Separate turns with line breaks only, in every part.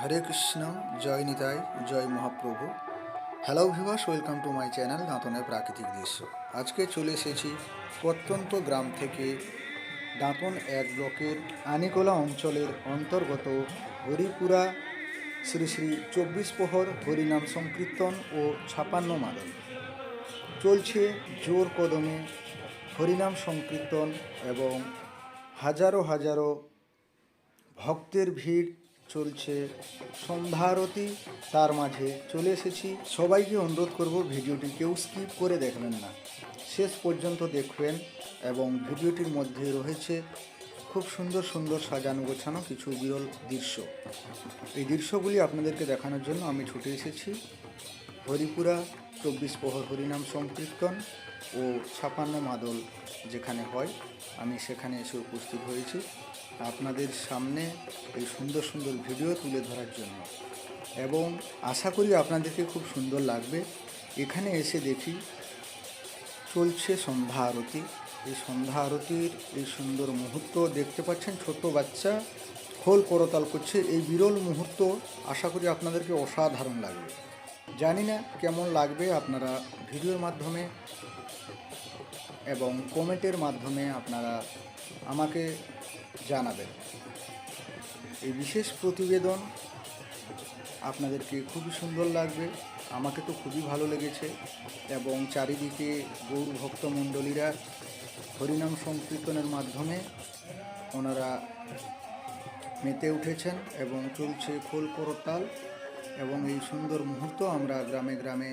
হরে কৃষ্ণ, জয় নিতাই, জয় Mahaprabhu. Hello viewers welcome to my channel দাঁতনের প্রাকৃতিক দৃশ্য আজকে চলে এসেছি প্রত্যন্ত গ্রাম থেকে দাঁতন এক ব্লকের আনিকোলা অঞ্চলের অন্তর্গত হরিপুরা শ্রী শ্রী চব্বিশ প্রহর হরিনাম সংকীর্তন ও ছাপান্ন মাদল। চলছে জোর কদমে হরিনাম সংকীর্তন এবং হাজারো হাজারো ভক্তের ভিড় চলছে সন্ধ্যারতি। তার মাঝে চলে এসেছি। সবাইকে অনুরোধ করব ভিডিওটি কেউ স্কিপ করে দেখবেন না। শেষ পর্যন্ত দেখবেন এবং ভিডিওটির মধ্যে রয়েছে খুব সুন্দর সুন্দর সাজানো গোছানো কিছু বিরল দৃশ্য। এই দৃশ্যগুলি আপনাদেরকে দেখানোর জন্য আমি ছুটে এসেছি। হরিপুরা, চব্বিশ প্রহর হরিনাম সংকীর্তন ও ছাপান্ন মাদল যেখানে হয়, আমি সেখানে এসে উপস্থিত হয়েছি। আপনাদের সামনে এই সুন্দর সুন্দর ভিডিও তুলে ধরার জন্য। এবং আশা করি আপনাদেরকে খুব সুন্দর লাগবে। এখানে এসে দেখি চলছে সন্ধ্যা আরতি। এই সন্ধ্যা আরতির এই সুন্দর মুহূর্ত দেখতে পাচ্ছেন ছোট বাচ্চা খোল করতাল করছে। এই বিরল মুহূর্ত আশা করি আপনাদেরকে অসাধারণ লাগবে। জানি না কেমন লাগবে আপনারা ভিডিওর মাধ্যমে এবং কমেন্টের মাধ্যমে আপনারা আমাকে জানাবেন এই বিশেষ প্রতিবেদন আপনাদেরকে খুবই সুন্দর লাগবে। আমাকে তো খুবই ভালো লেগেছে এবং চারিদিকে গৌর ভক্তমণ্ডলীরা হরিনাম সংকীর্তনের মাধ্যমে ওনারা মেতে উঠেছেন এবং চলছে খোল করতাল এবং এই সুন্দর মুহূর্ত আমরা গ্রামে গ্রামে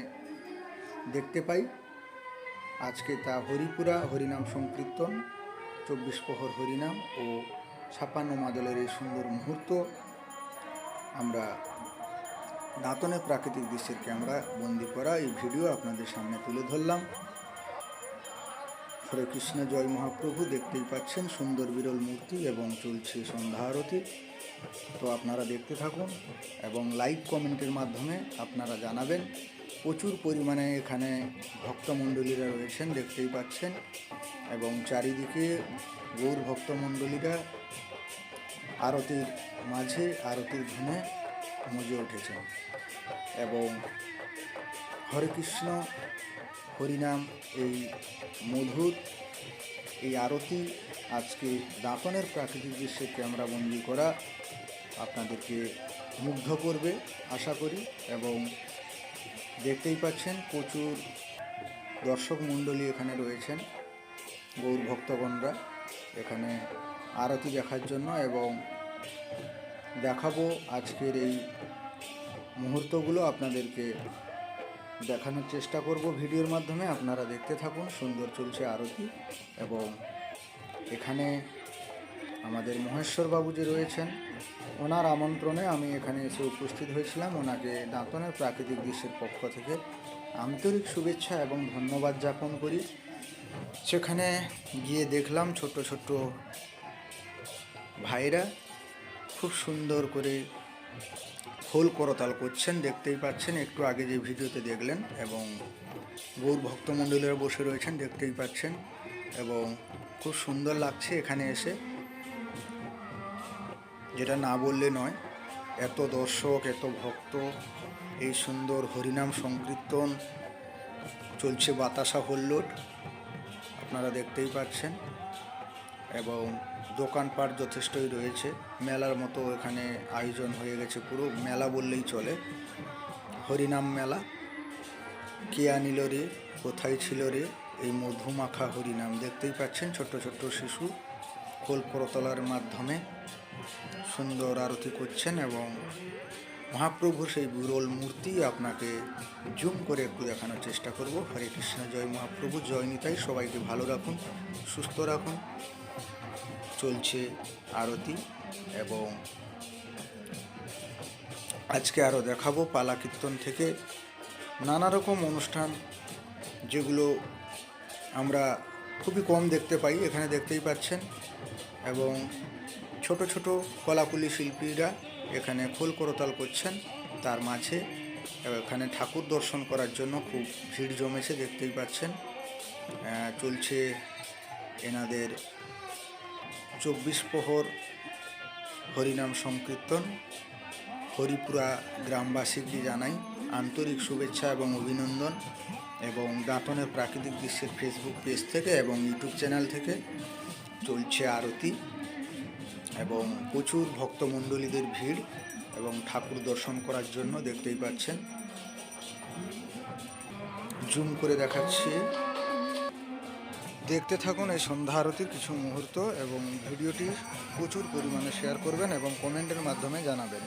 দেখতে পাই। আজকে তা হরিপুরা হরিনাম সংকীর্তন, চব্বিশ প্রহর হরিনাম ও ছাপান্ন মাদলের এই সুন্দর মুহূর্ত, আমরা দাঁতনে প্রাকৃতিক দৃশ্যের ক্যামেরা বন্দি করা এই ভিডিও আপনাদের সামনে তুলে ধরলাম। হরে কৃষ্ণ, জয় মহাপ্রভু, দেখতেই পাচ্ছেন সুন্দর বিরল মূর্তি এবং চলছে সন্ধ্যা আরতি। তো আপনারা দেখতে থাকুন এবং লাইক কমেন্টের মাধ্যমে আপনারা জানাবেন। প্রচুর পরিমাণে এখানে ভক্তমণ্ডলীরা রয়েছেন, দেখতেই পাচ্ছেন। এবং চারিদিকে গৌর ভক্তমণ্ডলীরা আরতির মাঝে আরতির ধুনে মজে উঠেছেন এবং হরে কৃষ্ণ হরিনাম এই মধুর এই আরতি আজকে দাঁতনের প্রাকৃতিক দৃশ্যে ক্যামেরাবন্দি করা আপনাদেরকে মুগ্ধ করবে আশা করি এবং দেখতেই পাচ্ছেন প্রচুর দর্শক মণ্ডলী এখানে রয়েছেন, গৌর ভক্তগণরা এখানে আরতি দেখার জন্য এবং দেখাবো আজকের এই মুহূর্তগুলো আপনাদেরকে দেখানোর চেষ্টা করব ভিডিওর মাধ্যমে। আপনারা দেখতে থাকুন সুন্দর চলছে আরতি এবং এখানে আমাদের মহেশ্বর বাবু যে রয়েছেন, ওনার আমন্ত্রণে আমি এখানে এসে উপস্থিত হয়েছিলাম। ওনাকে দাঁতনের প্রাকৃতিক দৃশ্যের পক্ষ থেকে আন্তরিক শুভেচ্ছা এবং ধন্যবাদ জ্ঞাপন করি। সেখানে গিয়ে দেখলাম ছোট ছোট ভাইরা খুব সুন্দর করে খোল করতাল করছেন, দেখতেই পাচ্ছেন। একটু আগে যে ভিডিওতে দেখলেন এবং গৌর ভক্তমণ্ডলীরা বসে রয়েছেন, দেখতেই পাচ্ছেন এবং খুব সুন্দর লাগছে এখানে এসে। যেটা না বললে নয়, এত দর্শক, এত ভক্ত, এই সুন্দর হরিনাম সংকীর্তন চলছে বাতাসা হল্লোড, আপনারা দেখতেই পাচ্ছেন এবং দোকানপাট যথেষ্টই রয়েছে। মেলার মতো এখানে আয়োজন হয়ে গেছে পুরো। মেলা বললেই চলে। হরিনাম মেলা। কে আনিল রে? কোথায় ছিল রে? এই মধুমাখা হরিনাম। দেখতেই পাচ্ছেন ছোট্ট ছোট্ট শিশু খোল করতলার মাধ্যমে সুন্দর আরতি করছেন এবং মহাপ্রভুর সেই বিরল মূর্তি আপনাকে জুম করে একটু দেখানোর চেষ্টা করব। হরে কৃষ্ণ, জয় মহাপ্রভু, জয় নিতাই। সবাইকে ভালো রাখুন, সুস্থ রাখুন। চলছে আরতি এবং আজকে আরও দেখাবো পালা কীর্তন থেকে নানা রকম অনুষ্ঠান যেগুলো আমরা খুবই কম দেখতে পাই, এখানে দেখতেই পাচ্ছেন। এবং ছোট ছোট কলাকুলি শিল্পীরা এখানে খোল করতাল করছেন তার মাঝে। এখানে ঠাকুর দর্শন করার জন্য খুব ভিড় জমেছে, দেখতেই পাচ্ছেন। চলছে এনাদের চব্বিশ প্রহর হরিনাম সংকীর্তন। হরিপুরা গ্রামবাসীকে জানাই আন্তরিক শুভেচ্ছা এবং অভিনন্দন এবং দাঁতনের প্রাকৃতিক দৃশ্যের ফেসবুক পেজ থেকে এবং ইউটিউব চ্যানেল থেকে চলছে আরতি এবং প্রচুর ভক্তমণ্ডলীদের ভিড় এবং ঠাকুর দর্শন করার জন্য দেখতেই পাচ্ছেন। জুম করে দেখাচ্ছি। দেখতে থাকুন এই সন্ধ্যা আরতির কিছু মুহূর্ত এবং ভিডিওটি প্রচুর পরিমাণে শেয়ার করবেন এবং কমেন্টের মাধ্যমে জানাবেন।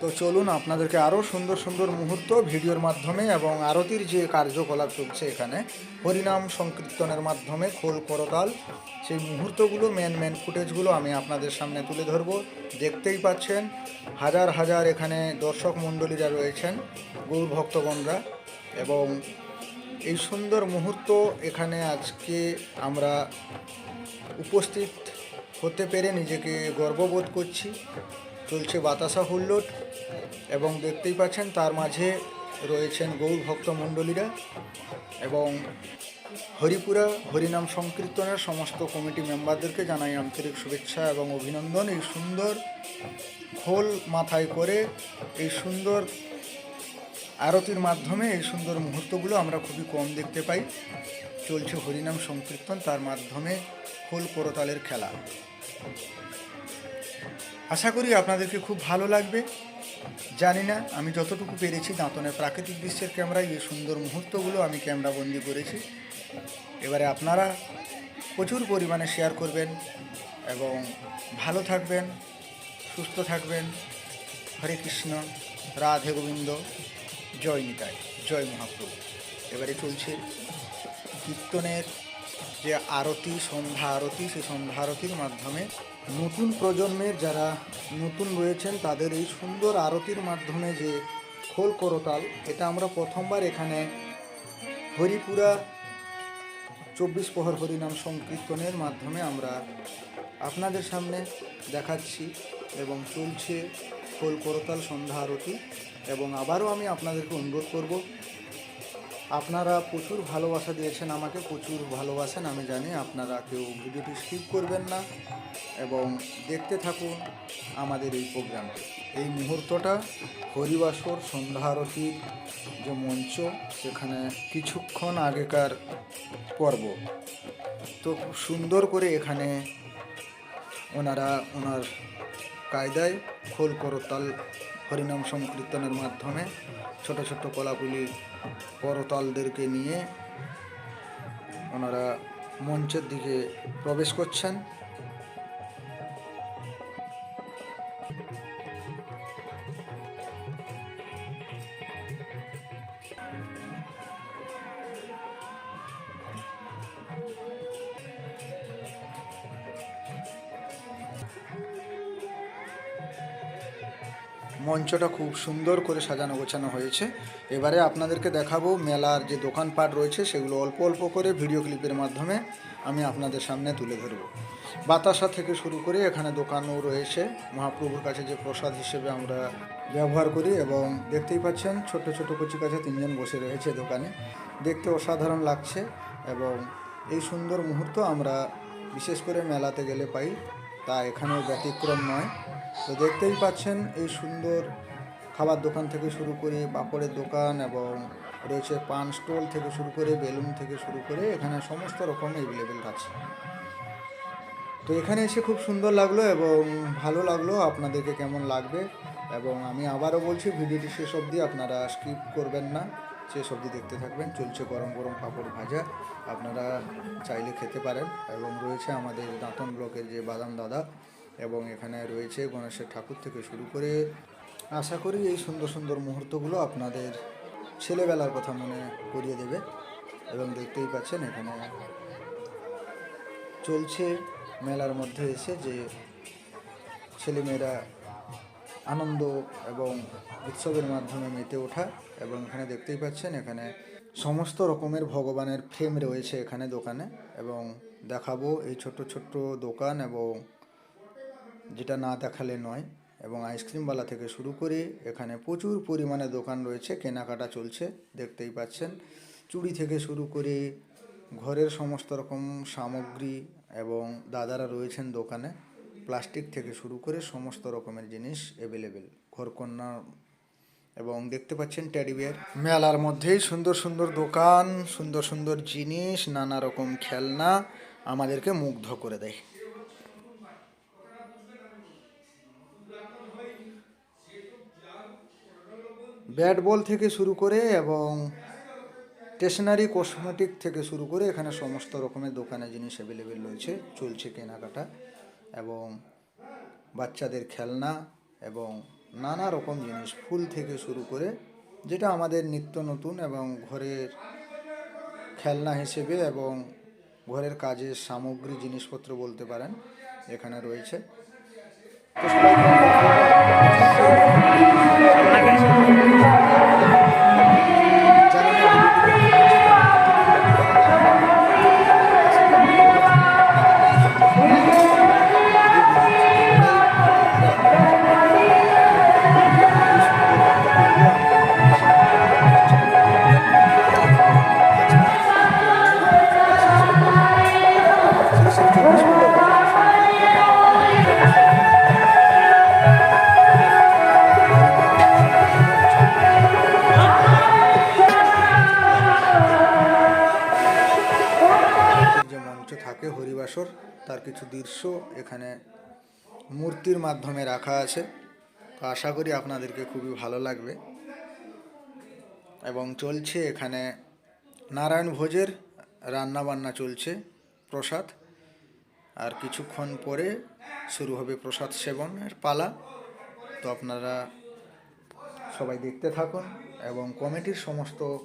তো চলুন আপনাদেরকে আরও সুন্দর সুন্দর মুহূর্ত ভিডিওর মাধ্যমে এবং আরতির যে কার্যকলাপ চলছে এখানে, হরিনাম সংকীর্তনের মাধ্যমে খোল করতাল, সেই মুহূর্তগুলো মেন মেন ফুটেজগুলো আমি আপনাদের সামনে তুলে ধরবো। দেখতেই পাচ্ছেন, হাজার হাজার এখানে দর্শক মণ্ডলীরা রয়েছেন গৌর ভক্তগণরা এবং এই সুন্দর মুহূর্ত এখানে আজকে আমরা উপস্থিত হতে পেরে নিজেকে গর্ববোধ করছি। চলছে বাতাসা হুল্লোট এবং দেখতেই পাচ্ছেন তার মাঝে রয়েছেন গৌর ভক্ত মণ্ডলীরা এবং হরিপুরা হরিনাম সংকীর্তনের সমস্ত কমিটি মেম্বারদেরকে জানাই আন্তরিক শুভেচ্ছা এবং অভিনন্দন। এই সুন্দর খোল মাথায় করে, এই সুন্দর আরতির মাধ্যমে এই সুন্দর মুহূর্তগুলো আমরা খুবই কম দেখতে পাই। চলছে হরিনাম সংকীর্তন, তার মাধ্যমে খোল করতালের খেলা। আশা করি আপনাদেরকে খুব ভালো লাগবে। জানি না, আমি যতটুকু পেরেছি দাঁতনের প্রাকৃতিক দৃশ্যের ক্যামেরায় এই সুন্দর মুহূর্তগুলো আমি ক্যামেরা বন্দি করেছি। এবারে আপনারা প্রচুর পরিমাণে শেয়ার করবেন এবং ভালো থাকবেন, সুস্থ থাকবেন। হরে কৃষ্ণ, রাধে গোবিন্দ। জয় নিতাই, জয় মহাপ্রভু। এবারে চলছে কীর্তনের যে আরতি, সন্ধ্যা আরতি, সেই সন্ধ্যা আরতির মাধ্যমে নতুন প্রজন্মের যারা নতুন রয়েছেন, তাদের এই সুন্দর আরতির মাধ্যমে যে খোল করতাল, এটা আমরা প্রথমবার এখানে হরিপুরা চব্বিশ প্রহর হরিনাম সংকীর্তনের মাধ্যমে আমরা আপনাদের সামনে দেখাচ্ছি এবং চলছে খোল করতাল, সন্ধ্যা আরতি। এবং আবারও আমি আপনাদেরকে অনুরোধ করব, আপনারা প্রচুর ভালোবাসা দিয়েছেন আমাকে, প্রচুর ভালোবাসেন, আমি জানি আপনারা কেউ ভিডিওটি স্কিপ করবেন না এবং দেখতে থাকুন আমাদের এই প্রোগ্রামটি এই মুহূর্তটা হরিবাসর সন্ধ্যা আরতির যে মঞ্চ, সেখানে কিছুক্ষণ আগেকার পর্ব। তো সুন্দর করে এখানে ওনারা, ওনার কায়দায় খোল করতাল হরিনাম সংকীর্তনের মাধ্যমে ছোট ছোট কলাগুলি করতালদেরকে নিয়ে ওনারা মঞ্চের দিকে প্রবেশ করছেন। মঞ্চটা খুব সুন্দর করে সাজানো গোছানো হয়েছে। এবারে আপনাদেরকে দেখাবো মেলার যে দোকানপাট রয়েছে, সেগুলো অল্প অল্প করে ভিডিও ক্লিপের মাধ্যমে আমি আপনাদের সামনে তুলে ধরবো। বাতাসা থেকে শুরু করে এখানে দোকানও রয়েছে। মহাপ্রভুর কাছে যে প্রসাদ হিসেবে আমরা ব্যবহার করি এবং দেখতেই পাচ্ছেন ছোট ছোট কচি কাছে তিনজন বসে রয়েছে দোকানে। দেখতে অসাধারণ লাগছে এবং এই সুন্দর মুহূর্ত আমরা বিশেষ করে মেলাতে গেলে পাই, তা এখানেও ব্যতিক্রম নয়। তো দেখতেই পাচ্ছেন এই সুন্দর খাবার দোকান থেকে শুরু করে পাপড়ের দোকান এবং রয়েছে পান স্টল থেকে শুরু করে বেলুন থেকে শুরু করে এখানে সমস্ত রকম অ্যাভেলেবেল আছে। তো এখানে এসে খুব সুন্দর লাগল এবং ভালো লাগল আপনাদেরকে কেমন লাগবে এবং আমি আবারও বলছি, ভিডিওটি শেষ অবধি আপনারা স্কিপ করবেন না। শেষ অবধি দেখতে থাকবেন, চলছে গরম গরম পাঁপড় ভাজা, আপনারা চাইলে খেতে পারেন এবং রয়েছে আমাদের দাঁতন ব্লকের যে বাদাম দাদা এবং এখানে রয়েছে গণেশের ঠাকুর থেকে শুরু করে আশা করি এই সুন্দর সুন্দর মুহূর্তগুলো আপনাদের ছেলেবেলার কথা মনে করিয়ে দেবে এবং দেখতেই পাচ্ছেন এখানে চলছে মেলার মধ্যে এসে যে ছেলেমেয়েরা আনন্দ এবং উৎসবের মাধ্যমে মেতে ওঠা এবং এখানে দেখতেই পাচ্ছেন এখানে সমস্ত রকমের ভগবানের ফ্রেম রয়েছে এখানে দোকানে এবং দেখাবো এই ছোট্ট ছোট্ট দোকান এবং যেটা না দেখালে নয়। এবং আইসক্রিমওয়ালা থেকে শুরু করে এখানে প্রচুর পরিমাণে দোকান রয়েছে, কেনাকাটা চলছে, দেখতেই পাচ্ছেন। চুড়ি থেকে শুরু করে ঘরের সমস্ত রকম সামগ্রী এবং দাদারা রয়েছেন দোকানে। প্লাস্টিক থেকে শুরু করে সমস্ত রকমের জিনিস অ্যাভেলেবেল ঘরকন্যা এবং দেখতে পাচ্ছেন টেডি বিয়ার মেলার মধ্যেই সুন্দর সুন্দর দোকান, সুন্দর সুন্দর জিনিস, নানা রকম খেলনা, আমাদেরকে মুগ্ধ করে দেয়। ব্যাট বল থেকে শুরু করে এবং স্টেশনারি কসমেটিক থেকে শুরু করে এখানে সমস্ত রকমের দোকানে জিনিস অ্যাভেলেবেল রয়েছে, চলছে কেনাকাটা এবং বাচ্চাদের খেলনা এবং নানা রকম জিনিস, ফুল থেকে শুরু করে যেটা আমাদের নিত্য নতুন এবং ঘরের খেলনা হিসেবে এবং ঘরের কাজের সামগ্রী জিনিসপত্র বলতে পারেন এখানে রয়েছে। কিছু দৃশ্য এখানে মূর্তির মাধ্যমে রাখা আছে। তো আশা করি আপনাদেরকে খুবই ভালো লাগবে। এবং চলছে এখানে নারায়ণ ভোজের রান্না বান্না চলছে প্রসাদ। আর কিছুক্ষণ পরে শুরু হবে প্রসাদ সেবনের পালা। তো আপনারা সবাই দেখতে থাকুন এবং কমিটির সমস্ত